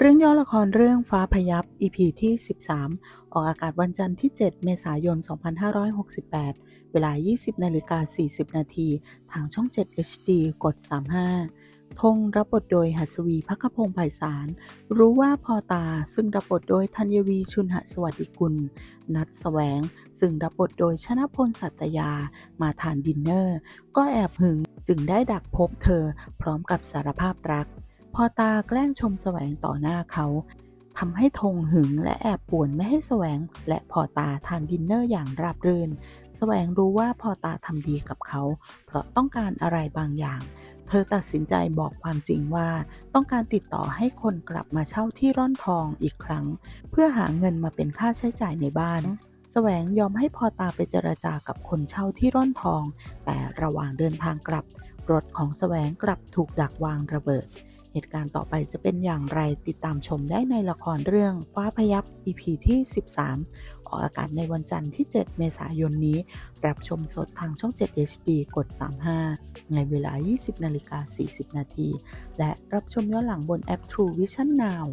เรื่องย่อละครเรื่องฟ้าพยับ EP ที่ 13 ออกอากาศวันจันทร์ที่ 7 เมษายน 2568 เวลา 20นาฬิกา40 นาที ทางช่อง 7 HD กด 35ธงรับบทโดยหัสวีพักพงศ์ไพศาล รู้ว่าพอตาซึ่งรับบทโดยธัญวีชุนหสวัสดิกุล นัดแสวง ซึ่งรับบทโดยชนะพลสัตยา มาทานดินเนอร์ ก็แอบหึงจึงได้ดักพบเธอพร้อมกับสารภาพรัก อตาแกล้งชมแสวงต่อหน้าเขาทำให้ธงหึงและแอบป่วนไม่ให้แสวง และพอตาทานดินเนอร์อย่างราบรื่น แสวงรู้ว่าพอตาทำดีกับเขา เพราะต้องการอะไรบางอย่าง เธอตัดสินใจบอกความจริงว่า ต้องการติดต่อให้คนกลับมาเช่าที่ร่อนทองอีกครั้ง เพื่อหาเงินมาเป็นค่าใช้จ่ายในบ้านแสวงยอมให้พอตาไปเจรจากับคนเช่าที่ร่อนทอง แต่ระหว่างเดินทางกลับ รถของแสวงกลับถูกดักวางระเบิด เหตุการณ์ต่อไปจะเป็นอย่างไรติดตามชมได้ในละครเรื่องฟ้าพยับ EP ที่ 13 ออกอากาศในวันจันทร์ที่ 7 เมษายนนี้ รับชมสดทางช่อง 7 HD กด 35 ในเวลา 20นาฬิกา40 นาที และรับชมย้อนหลังบนแอป True Vision Now